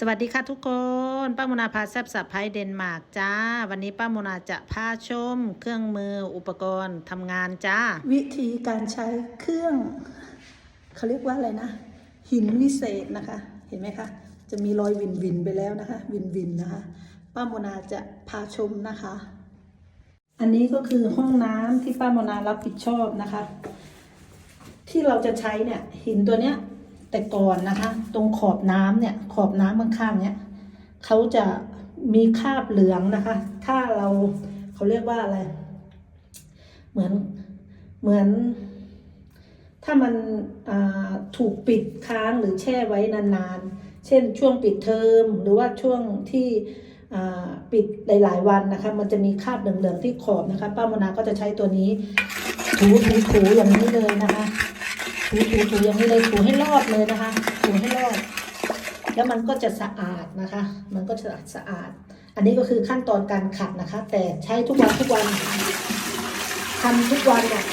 สวัสดีค่ะทุกคนป้ามุนาพาแซบสับไพเดนมาร์กจ้า วันนี้ป้ามุนาจะพาชม เครื่องมืออุปกรณ์ทำงานจ้า วิธีการใช้เครื่องเขาเรียกว่าอะไรนะ หินวิเศษนะคะ เห็นไหมคะ จะมีรอยวินวินไปแล้วนะคะ วินวินนะคะ ป้าโมนาจะพาชมนะคะ อันนี้ก็คือห้องน้ำที่ป้าโมนารับผิดชอบนะคะ ที่เราจะใช้เนี่ยหินตัวเนี้ย แต่ก่อนนะคะ ตรงขอบน้ำเนี่ย ขอบน้ำข้างๆเนี่ยเขาจะมีคราบเหลืองนะคะ ถ้าเราเขาเรียกว่าอะไร เหมือนเหมือน ถ้ามันถูกปิดค้างหรือแช่ไว้นานๆ เช่นช่วงปิดเทอมหรือว่าช่วงที่ปิดหลายๆวันนะคะ มันจะมีคราบเหลืองๆที่ขอบนะคะ ป้าโมนาก็จะใช้ตัวนี้ถูถูถูอย่างนี้เลยนะคะ ถูถูถูอย่างนี้เลยถูให้รอดเลยนะคะ ถูให้รอด แล้วมันก็จะสะอาดนะคะ มันก็จะสะอาด อันนี้ก็คือขั้นตอนการขัดนะคะ แต่ใช้ทุกวันทุกวันทำทุกวันอะ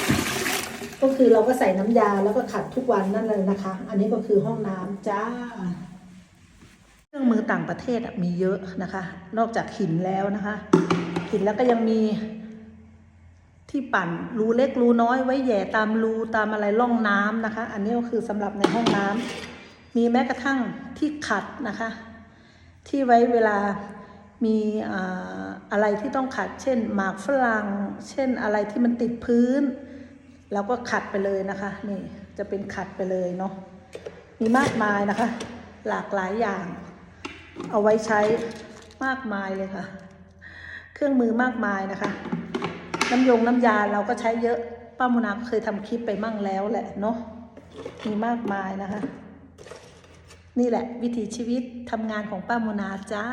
ก็คือเราก็ใส่น้ำยาแล้วก็ขัดทุกวันนั่นเลยนะคะ อันนี้ก็คือห้องน้ำจ้า เครื่องมือต่างประเทศมีเยอะนะคะ นอกจากหินแล้วนะคะ หินแล้วก็ยังมี ที่ปั่นรูเล็กรูน้อยไว้แย่ตามรูตามอะไรร่องน้ำนะคะ อันนี้ก็คือสำหรับในห้องน้ำมีแม้กระทั่งที่ขัดนะคะ ที่ไว้เวลามีอะไรที่ต้องขัด เช่น หมากฝรั่งเช่นอะไรที่มันติดพื้นแล้วก็ขัดไปเลยนะคะ นี่จะเป็นขัดไปเลยเนาะมีมากมายนะคะ หลากหลายอย่าง เอาไว้ใช้มากมายเลยค่ะ เครื่องมือมากมายนะคะ น้ำยงน้ำยาเราก็ใช้เยอะ ป้าโมนาเคยทำคลิปไปมั่งแล้วแหละเนาะมีมากมายนะคะ นี่แหละวิถีชีวิตทำงานของป้าโมนาจ้า